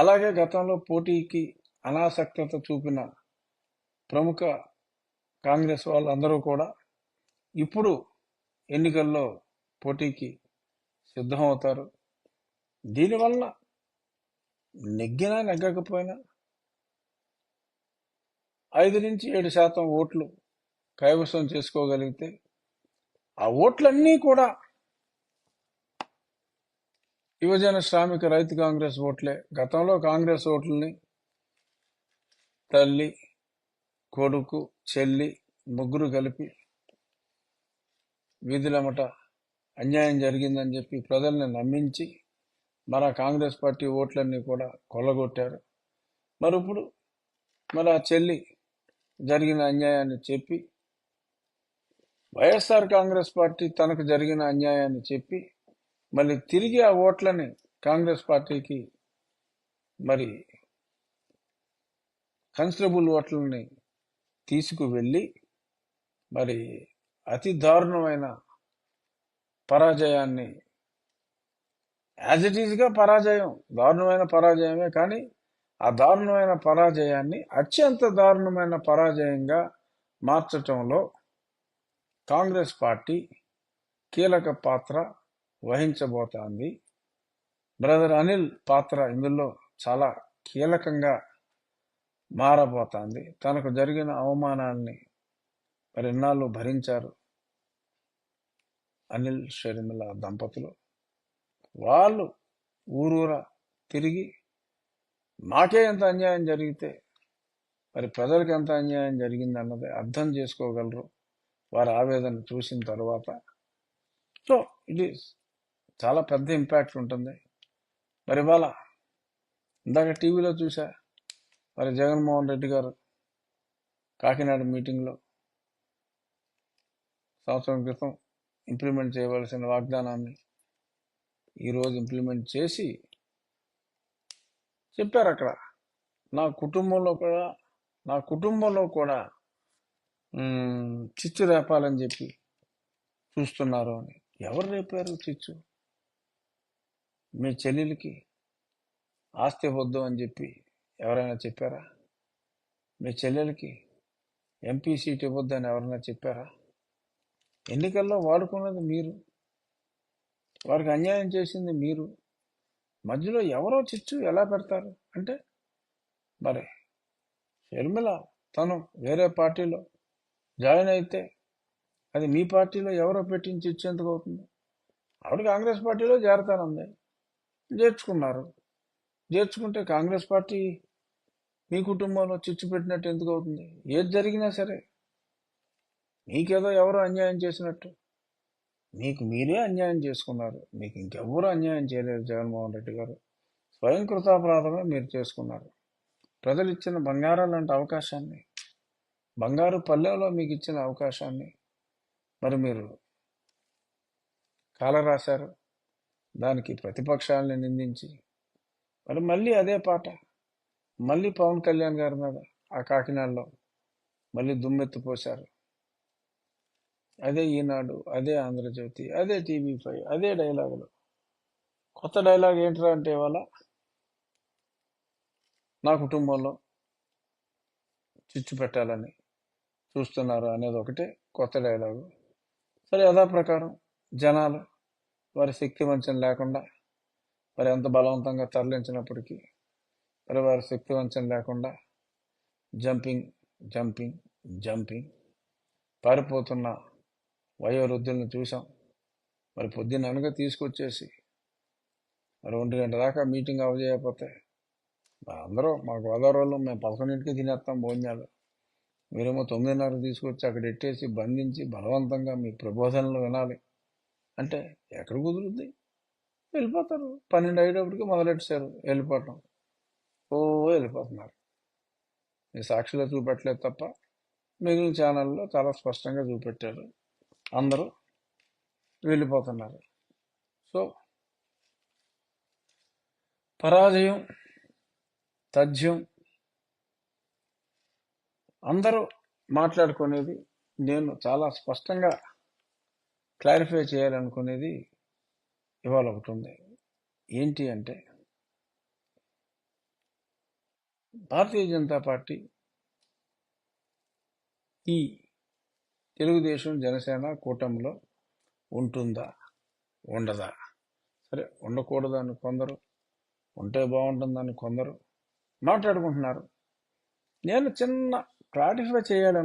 అలాగే గతంలో పోటీకి అనాసక్తత చూపిన ప్రముఖ కాంగ్రెస్ వాళ్ళందరూ కూడా ఇప్పుడు ఎన్నికల్లో పోటీకి సిద్ధమవుతారు. దీనివల్ల నెగ్గినా నెగ్గకపోయినా ఐదు నుంచి ఏడు శాతం ఓట్లు కైవసం చేసుకోగలిగితే ఆ ఓట్లన్నీ కూడా యువజన శ్రామిక రైతు కాంగ్రెస్ ఓట్లే. గతంలో కాంగ్రెస్ ఓట్లని తల్లి కొడుకు చెల్లి ముగ్గురు కలిపి వీధులమట అన్యాయం జరిగిందని చెప్పి ప్రజల్ని నమ్మించి మన కాంగ్రెస్ పార్టీ ఓట్లన్నీ కూడా కొల్లగొట్టారు. మరి ఇప్పుడు మరి ఆ చెల్లి జరిగిన అన్యాయాన్ని చెప్పి వైఎస్ఆర్ కాంగ్రెస్ పార్టీ తనకు జరిగిన అన్యాయాన్ని చెప్పి మళ్ళీ తిరిగి ఆ ఓట్లని కాంగ్రెస్ పార్టీకి మరి కన్స్టబుల్ ఓట్లని తీసుకువెళ్ళి మరి అతి దారుణమైన పరాజయాన్ని యాజ్ ఇట్ ఈజ్గా పరాజయం దారుణమైన పరాజయమే కానీ ఆ దారుణమైన పరాజయాన్ని అత్యంత దారుణమైన పరాజయంగా మార్చటంలో కాంగ్రెస్ పార్టీ కీలక పాత్ర వహించబోతోంది. బ్రదర్ అనిల్ పాత్ర ఇందులో చాలా కీలకంగా మారబోతోంది. తనకు జరిగిన అవమానాన్ని మరిన్నాళ్ళు భరించారు అనిల్ షర్మిల దంపతులు. వాళ్ళు ఊరూరా తిరిగి మాకే ఎంత అన్యాయం జరిగితే మరి ప్రజలకు ఎంత అన్యాయం జరిగింది అన్నది అర్థం చేసుకోగలరు వారి ఆవేదన చూసిన తర్వాత. సో ఇది చాలా పెద్ద ఇంపాక్ట్ ఉంటుంది. మరి ఇవాళ ఇందాక టీవీలో చూసా మరి జగన్మోహన్ రెడ్డి గారు కాకినాడ మీటింగ్లో సంవత్సరం క్రితం ఇంప్లిమెంట్ చేయవలసిన వాగ్దానాన్ని ఈరోజు ఇంప్లిమెంట్ చేసి చెప్పారు అక్కడ. నా కుటుంబంలో కూడా నా కుటుంబంలో కూడా చిచ్చు రేపాలని చెప్పి చూస్తున్నారు అని. ఎవరు రేపారు చిచ్చు? మీ చెల్లెలకి ఆస్తి వద్దు అని చెప్పి ఎవరైనా చెప్పారా? మీ చెల్లెలకి ఎంపీ సీట్ ఇవ్వద్దు అని ఎవరైనా చెప్పారా? ఎన్నికల్లో వాడుకున్నది మీరు. వారికి అన్యాయం చేసింది మీరు. మధ్యలో ఎవరో చిచ్చు ఎలా పెడతారు? అంటే మరి షర్మిల తను వేరే పార్టీలో జాయిన్ అయితే అది మీ పార్టీలో ఎవరో పెట్టించి ఇచ్చేందుకు అవుతుంది? ఆవిడ కాంగ్రెస్ పార్టీలో చేరతానుంది చేర్చుకున్నారు చేర్చుకుంటే కాంగ్రెస్ పార్టీ మీ కుటుంబంలో చిచ్చు పెట్టినట్టు ఎందుకు అవుతుంది? ఏది జరిగినా సరే మీకేదో ఎవరో అన్యాయం చేసినట్టు. మీకు మీరే అన్యాయం చేసుకున్నారు. మీకు ఇంకెవ్వరూ అన్యాయం చేయలేరు జగన్మోహన్ రెడ్డి గారు. స్వయం కృతాపరాధమే మీరు చేసుకున్నారు. ప్రజలు ఇచ్చిన బంగారం లాంటి అవకాశాన్ని బంగారు పల్లెలో మీకు ఇచ్చిన అవకాశాన్ని మరి మీరు కాలరాశారు. దానికి ప్రతిపక్షాలని నిందించి. మరి మళ్ళీ అదే పాట. మళ్ళీ పవన్ కళ్యాణ్ గారి మీద ఆ కాకినాడలో మళ్ళీ దుమ్మెత్తిపోశారు అదే ఈనాడు అదే ఆంధ్రజ్యోతి అదే టీవీ ఫైవ్ అదే డైలాగులు. కొత్త డైలాగ్ ఏంట్రా అంటే ఇవాళ? నా కుటుంబంలో చిచ్చు పెట్టాలని చూస్తున్నారు అనేది ఒకటే కొత్త డైలాగు. సరే యథాప్రకారం జనాలు వారి శక్తి వంచన లేకుండా మరి ఎంత బలవంతంగా తరలించినప్పటికీ మరి వారి శక్తి వంచన లేకుండా జంపింగ్ జంపింగ్ జంపింగ్ పారిపోతున్న వయోవృద్ధులను చూసాం మరి పొద్దున్న అనగా తీసుకొచ్చేసి మరి ఒంటి గంట దాకా మీటింగ్ అవజేయకపోతే అందరూ మా గోదావరి మేము పదకొండింటికి తినేస్తాం భోజనాలు. మీరేమో తొమ్మిదిన్నర తీసుకొచ్చి అక్కడ ఎట్టేసి బంధించి బలవంతంగా మీ ప్రబోధనలు వినాలి. అంటే ఎక్కడ కుదురుద్ది? వెళ్ళిపోతారు. పన్నెండు అయ్యేటప్పటికి మొదలెట్టారు వెళ్ళిపోవటం. ఓ వెళ్ళిపోతున్నారు. మీ సాక్షిలో చూపెట్టలేదు తప్ప మిగిలిన ఛానల్లో చాలా స్పష్టంగా చూపెట్టారు. అందరూ వెళ్ళిపోతున్నారు. సో పరాజయం తథ్యం అందరూ మాట్లాడుకునేది నేను చాలా స్పష్టంగా క్లారిఫై చేయాలనుకునేది ఇవాళ ఒకటి ఉంది. ఏంటి అంటే భారతీయ జనతా పార్టీ ఈ తెలుగుదేశం జనసేన కూటమిలో ఉంటుందా? ఉండదా? సరే ఉండకూడదని కొందరు ఉంటే బాగుంటుందని కొందరు మాట్లాడుకుంటున్నారు. నేను చిన్న క్లారిఫై చేయాలని